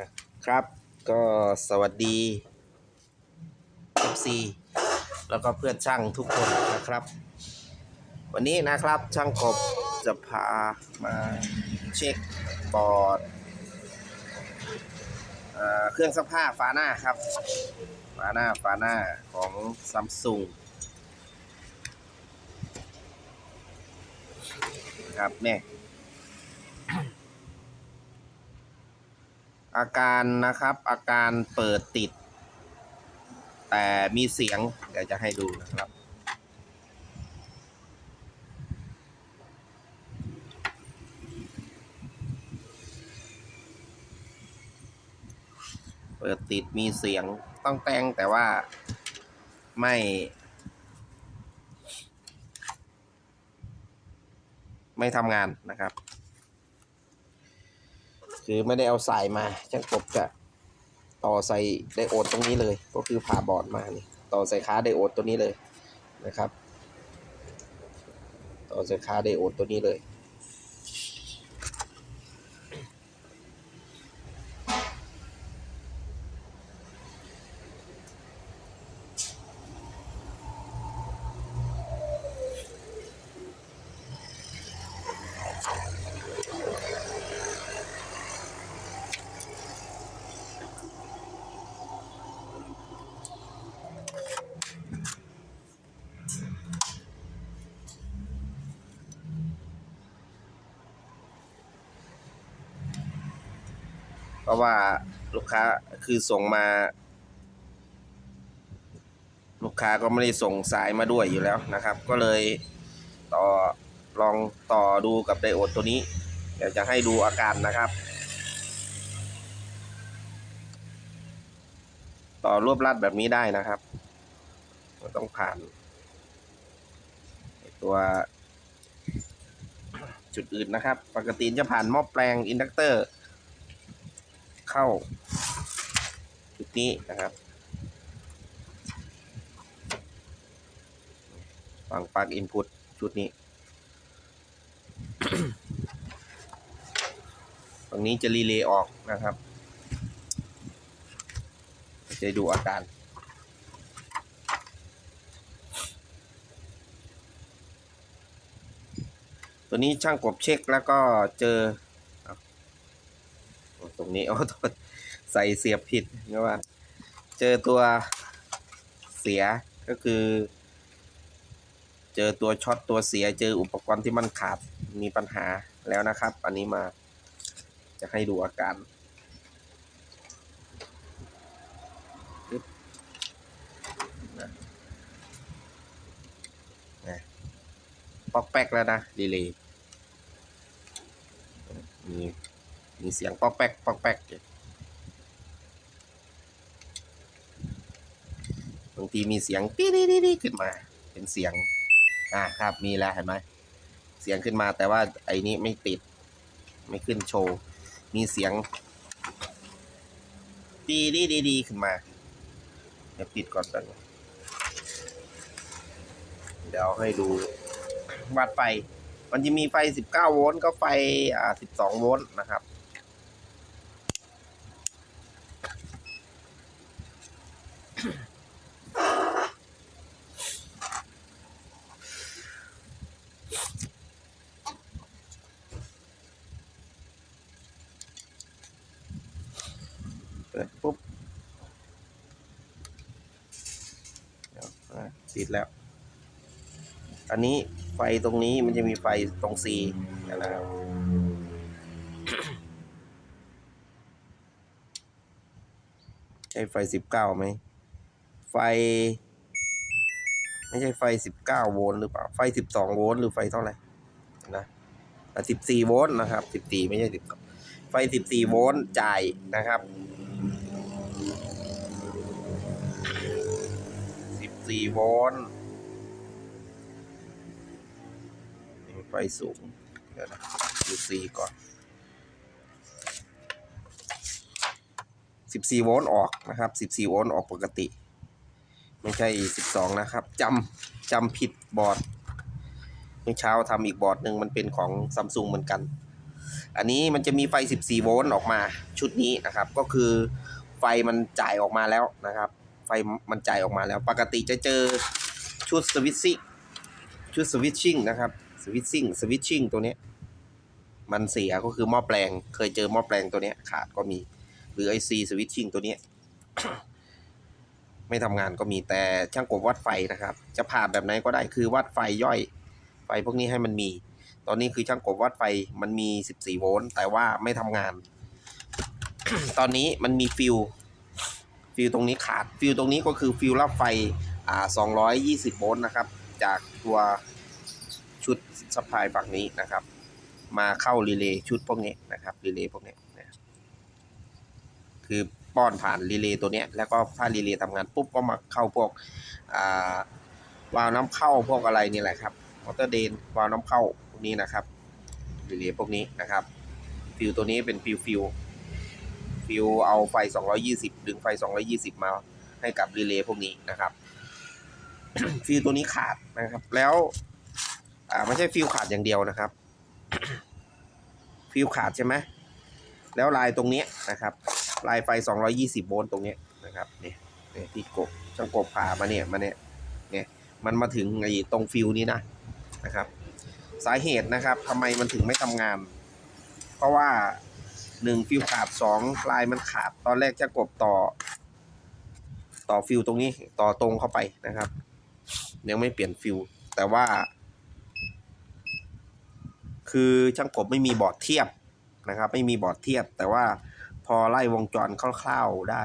นะครับ ก็สวัสดี FC แล้วก็เพื่อนช่างทุกคนนะครับ วันนี้นะครับช่างกบจะพามาเช็คบอดเอเครื่องซักผ้าฝาหน้าครับ ฝาหน้าฝาหน้าของซัมซุงครับเนี่ อาการนะครับ อาการเปิดติด แต่มีเสียง เดี๋ยวจะให้ดูนะครับ เปิดติดมีเสียงต้องแต่งแต่ว่าไม่ไม่ทำงานนะครับ คือไม่ได้เอาสายมาช่างกบจะต่อใส่ไดโอดตรงนี้เลย ก็คือผ่าบอร์ดมานี่ต่อใส่ค้าไดโอดตัวนี้เลยนะครับ ต่อใส่ค้าไดโอดตัวนี้เลย ราะว่าลูกค้าคือส่งมา ลูกค้าก็ไม่ได้ส่งสายมาด้วยอยู่แล้วนะครับ ก็เลยต่อลองต่อดูกับไดโอดตัวนี้ เดี๋ยวจะให้ดูอาการนะครับ ต่อรวบรัดแบบนี้ได้นะครับมันต้องผ่าน ตัวจุดอื่นนะครับ ปกติจะผ่านหม้อแปลงอินดักเตอร์ เข้าจุดนี้นะครับฝั่งปลั๊กอินพุตชุดนี้ฝั่งนี้จะรีเลย์ออกนะครับ จะดูอาการตัวนี้ช่างกบเช็คแล้วก็เจอ ตรงนี้เอาโทษใส่เสียบผิดนะว่า เจอตัวเสียก็คือ เจอตัวช็อตตัวเสีย เจออุปกรณ์ที่มันขาดมีปัญหาแล้วนะครับ อันนี้มาจะให้ดูอาการปึ๊บนะนะปอกแป๊กแล้วนะดีเลยมี มีเสียงปอกแป๊กปอกแป๊กบางทีมีเสียงปี๊ดๆๆขึ้นมา เป็นเสียงอ่าครับมีแล้วเห็นไหมเสียงขึ้นมาแต่ว่าไอ้นี้ไม่ติด ไม่ขึ้นโชว์ มีเสียงดีดีดีดีขึ้นมาเดี๋ยวปิดก่อนกันเดี๋ยวให้ดูวัดไฟ มันจะมีไฟ 19 โวลต์ก็ไฟอ่า12 โวลต์นะครับ เปิดปุ๊บเดี๋ยวอะ ติดแล้ว อันนี้ไฟตรงนี้มันจะมีไฟตรง C นะครับใช่ไฟสิบเก้าไหม ไฟ ไม่ใช่ไฟสิบเก้าโวลต์หรือเปล่า ไฟสิบสองโวลต์หรือไฟเท่าไหร่นะสิบสี่โวลต์นะครับสิบสี่ไม่ใช่สิบสองไฟสิบสี่โวลต์จ่ายนะครับ สี่โวลต์ไฟสูงเดี๋ยวนะดูซีก่อน14โวลต์ออกนะครับ14โวลต์ออกปกติ ไม่ใช่12นะครับจำจำผิดบอร์ดเมื่อเช้าทำอีกบอร์ดหนึ่งมันเป็นของซัมซุงเหมือนกัน อันนี้มันจะมีไฟ 14 โวลต์ออกมาชุดนี้นะครับ ก็คือไฟมันจ่ายออกมาแล้วนะครับ ไฟมันจ่ายออกมาแล้ว ปกติจะเจอชุดสวิตซิ่งชุดสวิตชิ่งนะครับสวิตซิ่งสวิตชิ่งตัวเนี้ยมันเสียก็คือหม้อแปลง เคยเจอหม้อแปลงตัวเนี้ยขาดก็มี หรือไอซีสวิตชิ่งตัวเนี้ยไม่ทำงานก็มีแต่ช่างกบวัดไฟนะครับ จะผ่าแบบไหนก็ได้คือวัดไฟย่อย ไฟพวกนี้ให้มันมี ตอนนี้คือช่างกบวัดไฟมันมี 14 โวลต์แต่ว่าไม่ทำงาน ตอนนี้มันมีฟิว ฟิวตรงนี้ขาดฟิวตรงนี้ก็คือฟิวรับไฟอ่า220 โวลต์นะครับ จากตัวชุดซัพพลายฝั่งนี้นะครับ มาเข้ารีเลย์ชุดพวกนี้นะครับรีเลย์พวกนี้นะคือป้อนผ่านรีเลย์ตัวนี้แล้วก็ถ้ารีเลย์ทำงานปุ๊บก็มาเข้าพวกอ่าวาล์วน้ำเข้าพวกอะไรนี่แหละครับมอเตอร์เดนวาล์วน้ำเข้าพวกนี้นะครับรีเลย์พวกนี้นะครับฟิวตัวนี้เป็นฟิวฟิว ฟิวเอาไฟ 220 ดึงไฟ 220 มาให้กับรีเลย์พวกนี้นะครับ ฟิวตัวนี้ขาดนะครับ แล้วอ่าไม่ใช่ฟิวขาดอย่างเดียวนะครับ ฟิวขาดใช่ไหมแล้วลายตรงนี้นะครับ ลายไฟ 220 โวลต์ตรงนี้นะครับเนี่ยเนี่ยที่กบช่างกบผ่ามาเนี่ยมาเนี่ยเนี่ยมันมาถึงไอ้ตรงฟิวนี้นะนะครับ สาเหตุนะครับทำไมมันถึงไม่ทำงาน เพราะว่า หนึ่งฟิวขาดสองปลายมันขาด ตอนแรกจะกบต่อ ต่อฟิวตรงนี้ต่อตรงเข้าไปนะครับ ยังไม่เปลี่ยนฟิว แต่ว่า คือช่างกบไม่มีบอร์ดเทียบนะครับ ไม่มีบอร์ดเทียบ แต่ว่าพอไล่วงจรคร่าวๆได้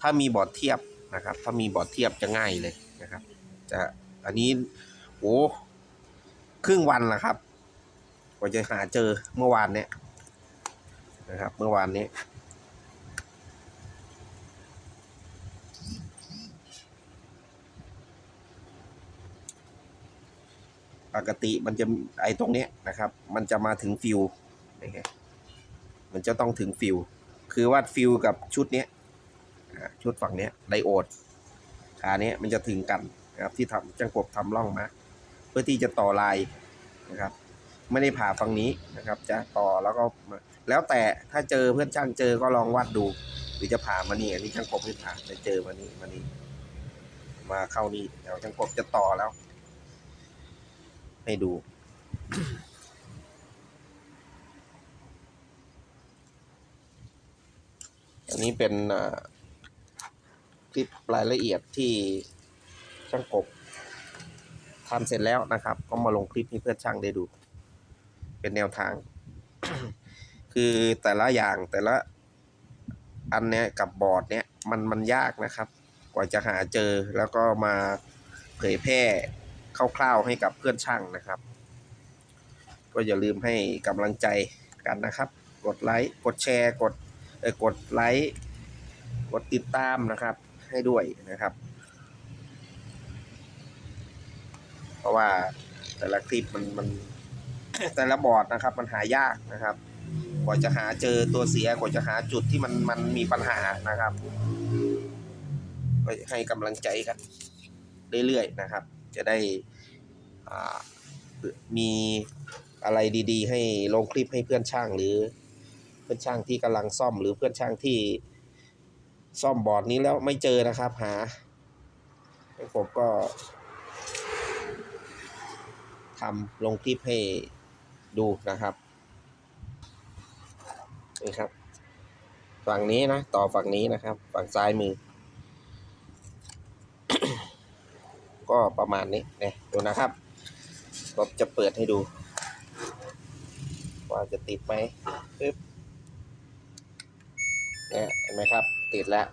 ถ้ามีบอร์ดเทียบนะครับ ถ้ามีบอร์ดเทียบจะง่ายเลยนะครับ จะอันนี้โอ้ครึ่งวันละครับกว่าจะหาเจอเมื่อวานเนี้ย นะครับ เมื่อวานนี้ ปกติมันจะไอตรงนี้นะครับ มันจะมาถึงฟิวนะครับมันจะต้องถึงฟิว คือว่าฟิวกับชุดนี้ชุดฝั่งนี้ไดโอดขาเนี้ยมันจะถึงกันนะครับที่ทำจังกบทำร่องมา เพื่อที่จะต่อลายนะครับ ไม่ได้ผ่าฝั่งนี้นะครับ จะต่อแล้วก็มาแล้วแต่ถ้าเจอเพื่อนช่างเจอก็ลองวัดดู หรือจะผ่ามานี่อันนี้ช่างกบไม่ผ่าจะเจอมานี่มานี่มาเข้านี่เดี๋ยวช่างกบจะต่อแล้ว ให้ดูอันนี้เป็นคลิปรายละเอียดที่ช่างกบทำเสร็จแล้วนะครับ ก็มาลงคลิปให้เพื่อนช่างได้ดู เป็นแนวทาง คือแต่ละอย่างแต่ละอันเนี้ยกับบอร์ดเนี้ยมันมันยากนะครับ กว่าจะหาเจอแล้วก็มาเผยแพร่คร่าวๆให้กับเพื่อนช่างนะครับ ก็อย่าลืมให้กำลังใจกันนะครับ กดไลค์กดแชร์กดเออกดไลค์กดติดตามนะครับ ให้ด้วยนะครับ เพราะว่าแต่ละคลิปมันมัน แต่ละบอร์ดนะครับ มันหายากนะครับ กว่าจะหาเจอตัวเสียกว่าจะหาจุดที่มันมันมีปัญหานะครับก็ให้กำลังใจกันเรื่อยๆนะครับ จะได้มีอะไรดี ๆ ให้ลงคลิปให้เพื่อนช่างหรือ เพื่อนช่างที่กำลังซ่อมหรือเพื่อนช่างที่ซ่อมบอร์ดนี้แล้วไม่เจอนะครับหาผมก็ทำลงคลิปให้ ดูนะครับนี่ครับ ฝั่งนี้นะ ต่อฝั่งนี้นะครับ ฝั่งซ้ายมือ ก็ประมาณนี้เนี่ยดูนะครับผมจะเปิดให้ดู ว่าจะติดไหมปึ๊บเนี่ยเห็นไหมครับ ติดแล้ว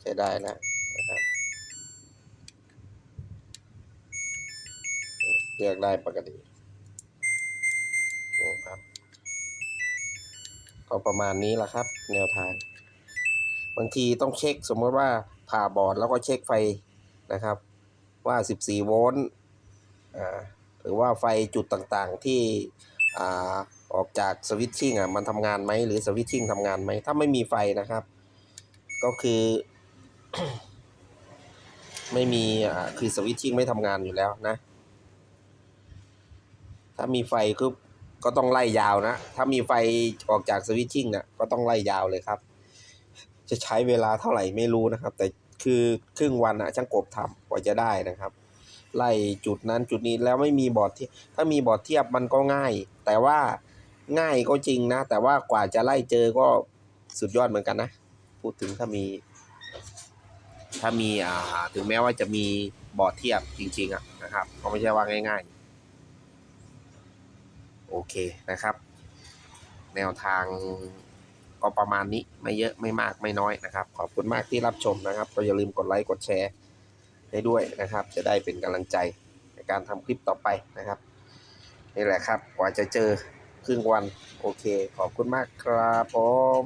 ใช้ได้แล้วนะครับ เลือกได้ปกติครับ ก็ประมาณนี้แหละครับ แนวทาง บางทีต้องเช็คสมมติว่าผ่าบอร์ดแล้วก็เช็คไฟนะครับ ว่า 14 โวลต์หรือว่าไฟจุดต่างๆที่อออกจากสวิตชิ่งอะมันทำงานไหมหรือสวิตชิ่งทำงานไหมถ้าไม่มีไฟนะครับ ก็คือ ไม่มีอ่าคือสวิตชิ่งไม่ทำงานอยู่แล้วนะ ถ้ามีไฟก็ก็ต้องไล่ยาวนะ ถ้ามีไฟออกจากสวิตชิ่งนะก็ต้องไล่ยาวเลยครับ จะใช้เวลาเท่าไหร่ไม่รู้นะครับ แต่คือครึ่งวันอะช่างกบทำกว่าจะได้นะครับ ไล่จุดนั้นจุดนี้แล้วไม่มีบอร์ดที่ ถ้ามีบอร์ดเทียบมันก็ง่าย แต่ว่าง่ายก็จริงนะ แต่ว่ากว่าจะไล่เจอก็สุดยอดเหมือนกันนะ พูดถึงถ้ามี ถ้ามีอ่าถึงแม้ว่าจะมีบอร์ดเทียบจริง ๆอะนะครับก็ไม่ใช่ว่าง่าย ๆ โอเคนะครับ แนวทางก็ประมาณนี้ไม่เยอะไม่มากไม่น้อยนะครับ ขอบคุณมากที่รับชมนะครับ ก็อย่าลืมกดไลค์กดแชร์ให้ด้วยนะครับ จะได้เป็นกำลังใจในการทำคลิปต่อไปนะครับนี่แหละครับ กว่าจะเจอครึ่งวัน โอเค ขอบคุณมากครับผม